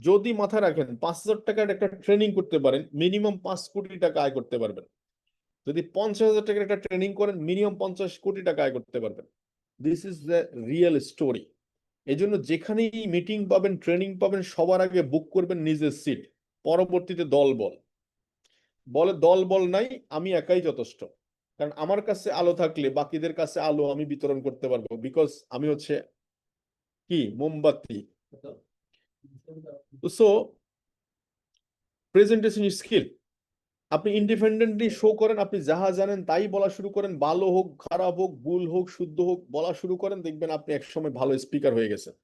যদি মাথায় রাখেন, পাঁচ হাজার টাকার একটা ট্রেনিং করতে পারেন মিনিমাম পাঁচ কোটি টাকা আয় করতে পারবেন। যদি পঞ্চাশ হাজার টাকার একটা ট্রেনিং করেন মিনিমাম পঞ্চাশ কোটি টাকা আয় করতে পারবেন। This is the real story এই জন্য যেখানেই মিটিং পাবেন ট্রেনিং পাবেন, সবার আগে বুক করবেন নিজের সিট পরবর্তীতে দল বল। বলে দল বল নাই, আমি একাই যথেষ্ট। কারণ আমার কাছে আলো থাকলে, বাকিদের কাছে আলো আমি বিতরণ করতে পারব। বিকজ আমি হচ্ছে কি? মোমবাতি। সো প্রেজেন্টেশন স্কিল আপনি ইন্ডিপেন্ডেন্টলি শো করেন, আপনি যাহা জানেন তাই বলা শুরু করেন। ভালো হোক, খারাপ হোক, ভুল হোক, শুদ্ধ হোক, বলা শুরু করেন, দেখবেন আপনি একসময় ভালো স্পিকার হয়ে গেছেন।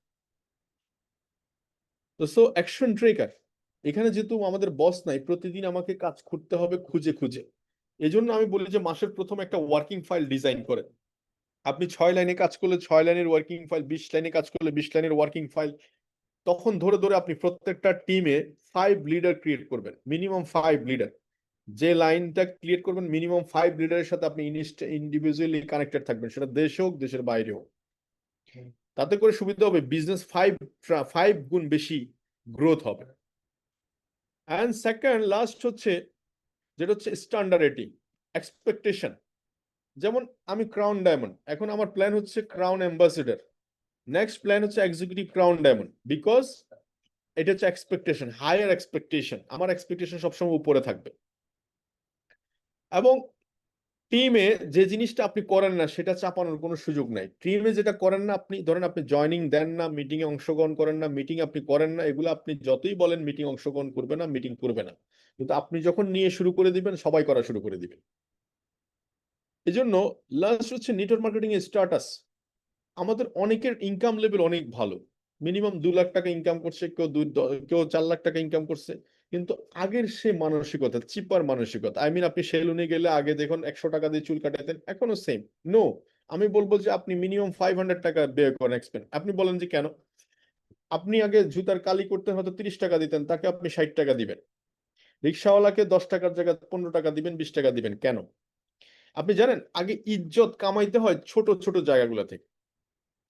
তো সো অ্যাকশন ট্রেকার এখানে যেহেতু আমাদের বস নাই, প্রতিদিন আমাকে কাজ করতে হবে খুঁজে খুঁজে। এই জন্য আমি বলি যে, মাসের প্রথম একটা ওয়ার্কিং ফাইল ডিজাইন করেন। আপনি ছয় লাইনে কাজ করলে ছয় লাইনের ওয়ার্কিং ফাইল বিশ লাইনে কাজ করলে বিশ লাইনের ওয়ার্কিং ফাইল তখন ধরে ধরে আপনি প্রত্যেকটা টিমে ফাইভ লিডার ক্রিয়েট করবেন মিনিমাম ফাইভ লিডার যে লাইনটা ক্রিয়েট করবেন মিনিমাম ফাইভ লিডারের সাথে আপনি ইন্ডিভিজুয়ালি কানেক্টেড থাকবেন, সেটা দেশ হোক, দেশের বাইরে হোক। তাতে করে সুবিধা হবে বিজনেস ফাইভ ফাইভ গুণ বেশি গ্রোথ হবে। অ্যান্ড সেকেন্ড লাস্ট হচ্ছে, যেটা হচ্ছে স্ট্যান্ডার্ড এক্সপেকটেশন যেমন আমি ক্রাউন ডায়মন্ড এখন আমার প্ল্যান হচ্ছে ক্রাউন অ্যাম্বাসেডার নেক্সট প্ল্যান হচ্ছে এক্সিকিউটিভ ক্রাউন ডায়মন্ড বিকজ এটা হচ্ছে এক্সপেকটেশন হায়ার এক্সপেকটেশন আমার এক্সপেকটেশন সবসময় উপরে থাকবে। এবং টিমে যে জিনিসটা আপনি করেন না, সেটা চাপানোর কোনো সুযোগ নাই। টিমে যেটা করেন না, আপনি ধরেন আপনি জয়নিং দেন না মিটিং এ অংশগ্রহণ করেন না মিটিং আপনি করেন না, এগুলো আপনি যতই বলেন মিটিং অংশগ্রহণ করবে না মিটিং করবে না। কিন্তু আপনি যখন নিয়ে শুরু করে দিবেন, সবাই করা শুরু করে দিবে। এই জন্য লাস্ট হচ্ছে নেটওয়ার্ক মার্কেটিং এর স্টার্টাস আমাদের অনেকের ইনকাম লেভেল অনেক ভালো। মিনিমাম দু লাখ টাকা ইনকাম করছে, কেউ দুই কেউ চার লাখ টাকা ইনকাম করছে। কিন্তু আগের সে মানসিকতা চিপার মানসিকতা আই মিন আপনি সেলুনে গেলে আগে দেখুন একশো টাকা দিয়ে চুল কাটাতেন, এখনও সেম নো আমি বলব যে আপনি মিনিমাম ফাইভ হান্ড্রেড টাকা ব্যয় করেন এক্সপেন্ড আপনি বলেন যে কেন? আপনি আগে জুতার কালি করতে হয়তো তিরিশ টাকা দিতেন, তাকে আপনি ষাট টাকা দিবেন। রিক্সাওয়ালাকে দশ টাকার জায়গায় পনেরো টাকা দিবেন, বিশ টাকা দিবেন, কেন? আপনি জানেন, আগে ইজ্জত কামাইতে হয় ছোট ছোট জায়গাগুলো থেকে।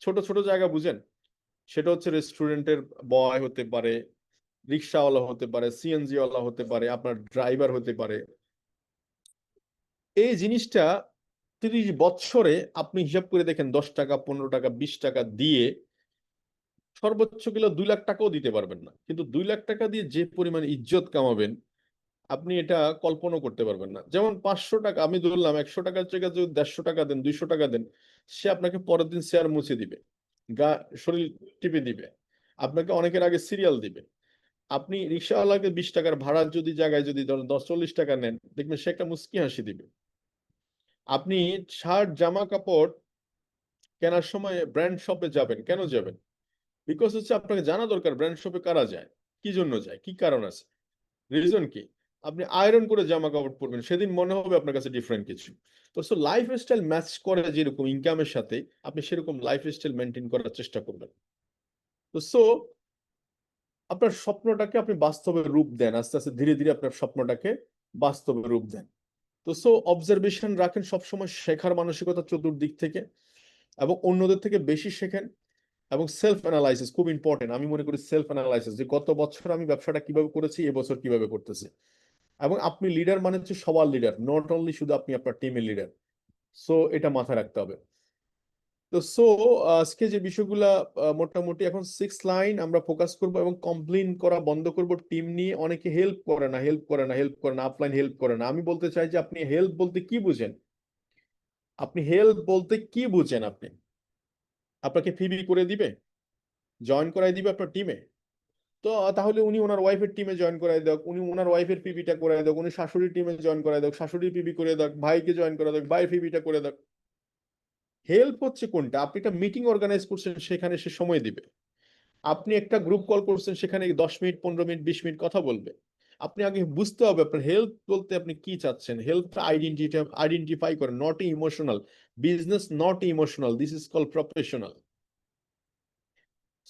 ছোট ছোট জায়গা বুঝেন। সেটা হচ্ছে রেস্টুরেন্টের বয় হতে পারে রিক্সাওয়ালা হতে পারে সিএনজিওয়ালা হতে পারে, আপনার ড্রাইভার হতে পারে। এই জিনিসটা তিরিশ বছরে আপনি হিসাব করে দেখেন দশ টাকা, পনেরো টাকা, বিশ টাকা দিয়ে সর্বোচ্চ গেলে দুই লাখ টাকাও দিতে পারবেন না। কিন্তু দুই লাখ টাকা দিয়ে যে পরিমাণ ইজ্জত কামাবেন, আপনি এটা কল্পনা করতে পারবেন না। যেমন পাঁচশো টাকা, আমি ধরলাম একশো টাকার জায়গায় যদি দেড়শো টাকা দেন, দুইশো টাকা দেন সে আপনাকে পরের দিন শেয়ার মুছে দিবে, গা, শরীর টিপে দিবে, আপনাকে অনেকের আগে সিরিয়াল দিবে। আপনি রিক্সাওয়ালাকে বিশ টাকার ভাড়া যদি জায়গায় যদি ধরেন দশ চল্লিশ টাকা নেন, দেখবেন সে একটা মুস্কি হাসি দিবে। আপনি শার্ট, জামা কাপড় কেনার সময় ব্র্যান্ড শপে যাবেন, কেন যাবেন? বিকজ হচ্ছে আপনাকে জানা দরকার ব্র্যান্ড শপে কারা যায়, কি জন্য যায়, কি কারণ আছে? রিজন কি? আপনি আয়রন করে জামা কাপড় পরবেন, সেদিন মনে হবে আপনার কাছে ডিফারেন্ট কিছু। তো সো লাইফ স্টাইল ম্যাচ করে যেরকম ইনকামের সাথে, আপনি সেরকম লাইফ স্টাইল মেনটেন করার চেষ্টা করবেন। তো সো আপনার স্বপ্নটাকে আপনি বাস্তবে রূপ দেন, আস্তে আস্তে ধীরে ধীরে আপনার স্বপ্নটাকে বাস্তবে রূপ দেন। তো সো অবজারভেশন রাখেন সবসময়, শেখার মানসিকতা চতুর্দিক থেকে এবং অন্যদের থেকে বেশি শেখেন এবং সেলফ অ্যানালাইসিস খুব ইম্পর্টেন্ট আমি মনে করি সেলফ অ্যানালাইসিস যে, গত বছর আমি ব্যবসাটা কীভাবে করেছি এবছর কীভাবে করতেছি। এবং আপনি লিডার মানে হচ্ছে সবার লিডার নট অনলি শুধু আপনি আপনার টিমের লিডার সো এটা মাথায় রাখতে হবে। তো সো আজকে যে বিষয়গুলা মোটামুটি এখন সিক্স লাইন আমরা ফোকাস করব এবং কমপ্লেন করা বন্ধ করব টিম নিয়ে। অনেকে হেল্প করে না হেল্প করে না হেল্প করে না আপলাইন হেল্প করে না। আমি বলতে চাই যে আপনি হেল্প বলতে কি বুঝেন? আপনি হেল্প বলতে কি বুঝেন আপনি? আপনাকে ফিবি করে দিবে? জয়েন করাই দিবে আপনার টিমে তো তাহলে উনি ওনার ওয়াইফের টিমে জয়েন করাই দেখ উনি ওনার ওয়াইফের পিবিটা করে দেখ উনি শাশুড়ির টিমে জয়েন করাই দেখ শাশুড়ির পিবি করে দেখ ভাইকে জয়েন করে দেখ ভাই পিবিটা করে দেখ হেল্প হচ্ছে কোনটা? আপনি একটা মিটিং অর্গানাইজ করছেন, সেখানে সে সময় দিবে। আপনি একটা গ্রুপ কল করছেন, সেখানে দশ মিনিট, পনেরো মিনিট, বিশ মিনিট কথা বলবে। আপনি আগে বুঝতে হবে আপনার হেল্প বলতে আপনি কি চাচ্ছেন? হেল্পটা আইডেন্টিটি আইডেন্টিফাই করেন not emotional business not emotional this is call professional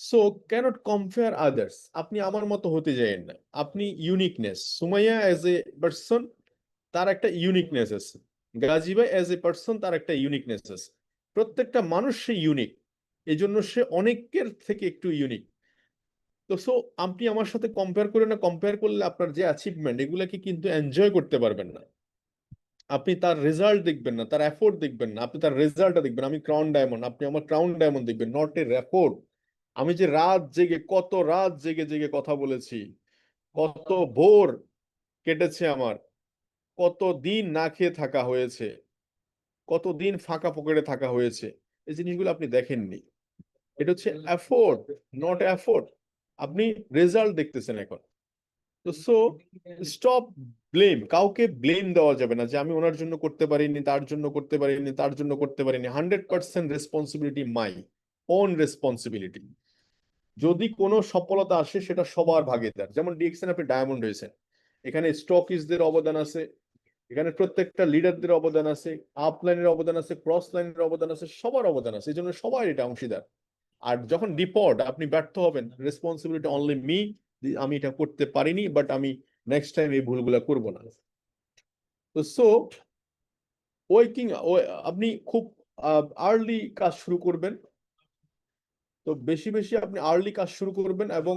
so cannot compare others আপনি আমার মতো হতে যাবেন না। আপনি uniqueness Sumaiya as a person তার একটা ইউনিকনেস আছে। গাজী ভাই অ্যাজ এ পার্সন তার একটা ইউনিকনেস আছে। প্রত্যেকটা মানুষ সে ইউনিক এই জন্য সে অনেকের থেকে একটু ইউনিক তো সো আপনি আমার সাথে কম্পেয়ার করে না কম্পেয়ার করলে আপনার যে অ্যাচিভমেন্ট এগুলাকে কিন্তু এনজয় করতে পারবেন না। আপনি তার রেজাল্ট দেখবেন না, তার এফোর্ট দেখবেন না। আপনি তার রেজাল্টটা দেখবেন। আমি ক্রাউন ডায়মন্ড আপনি আমার ক্রাউন ডায়মন্ড দেখবেন নট এর এফোর্ট আমি যে রাত জেগে, কত রাত জেগে জেগে কথা বলেছি, কত ভোর কেটেছে আমার, কত দিন না খেয়ে থাকা হয়েছে, কত দিন ফাঁকা পকেটে থাকা হয়েছে, এই জিনিসগুলো আপনি দেখেননি। এটা হচ্ছে এফোর্ট নট এফোর্ট আপনি রেজাল্ট দেখতেছেন এখন। তো সো স্টপ ব্লেম কাউকে ব্লেম দেওয়া যাবে না যে আমি ওনার জন্য করতে পারিনি, তার জন্য করতে পারিনি, তার জন্য করতে পারিনি। Hundred percent responsibility my own responsibility যদি কোনো সফলতা আসে, সেটা সবার ভাগিদার যেমন ডিএক্সএন আপনি ডায়মন্ড হয়েছেন এখানে স্টকিসদের অবদান আছে, এখানে প্রত্যেকটা লিডারদের অবদান আছে আপ লাইনের অবদান আছে ক্রস লাইনের অবদান আছে, সবার অবদান আছে এই জন্য সবাই এটা অংশীদার। আর যখন ডিপোর্ট আপনি ব্যর্থ হবেন রেসপন্সিবিলিটি অনলি মি আমি এটা করতে পারিনি বাট আমি নেক্সট টাইম এই ভুলগুলা করব না। তো সো ওয়েকিং আপনি খুব আর্লি কাজ শুরু করবেন তো বেশি বেশি আপনি আর্লি কাজ শুরু করবেন এবং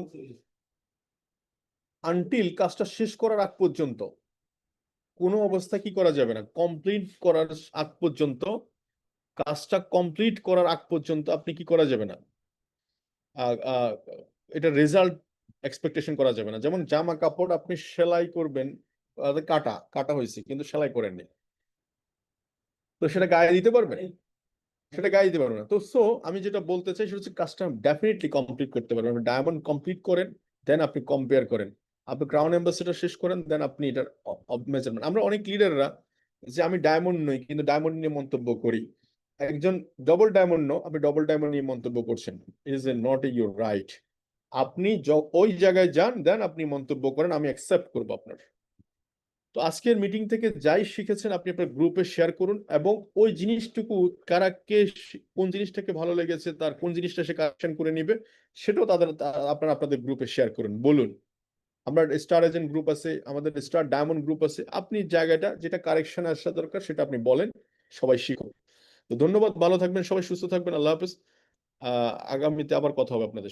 আনটিল কাজটা শেষ করার আগ পর্যন্ত। কোনো অবস্থা কি করা যাবে না। কমপ্লিট করার আগ পর্যন্ত, কাজটা কমপ্লিট করার আগ পর্যন্ত আপনি কি করা যাবে না? এটা রেজাল্ট এক্সপেকটেশন করা যাবে না। যেমন জামা কাপড় আপনি সেলাই করবেন কাটা কাটা হয়েছে, কিন্তু সেলাই করেননি। তো সেটা গায়ে দিতে পারবেন? সেটা গায়ে দিতে পারবেন না। তো সো আমি যেটা বলতে চাই সেটা হচ্ছে কাজটা ডেফিনেটলি কমপ্লিট করতে পারবেন ডায়মন্ড কমপ্লিট করেন দেন আপনি কম্পেয়ার করেন। আপনি ক্রাউন অ্যাম্বাসেডার শেষ করেন দেন আপনি এটার মেজারমেন্ট আমরা অনেক লিডাররা যে আমি ডায়মন্ড নই, কিন্তু ডায়মন্ড নিয়ে মন্তব্য করি। একজন ডবল ডায়মন্ড নো, আপনি ডবল ডায়মন্ড নিয়ে মন্তব্য করছেন। Is a not your right আপনি ওই জায়গায় যান দেন আপনি মন্তব্য করেন, আমি অ্যাকসেপ্ট করব আপনার। তো আজকের মিটিং থেকে যাই শিখেছেন, আপনি আপনার গ্রুপে শেয়ার করুন এবং ওই জিনিসটুকু কারা কে কোন জিনিসটাকে ভালো লেগেছে, তার কোন জিনিসটা সে কারেকশন করে নিবে, সেটাও তাদের আপনারা আপনাদের গ্রুপে শেয়ার করুন, বলুন। আমরা স্টার এজেন্ট গ্রুপ আছে, আমাদের স্টার ডায়মন্ড গ্রুপ আছে, আপনি জায়গাটা যেটা কারেকশন আসা দরকার সেটা আপনি বলেন, সবাই শিখুন তো ধন্যবাদ, ভালো থাকবেন, সবাই সুস্থ থাকবেন, আল্লাহ হাফেজ। আগামীতে আবার কথা হবে আপনাদের।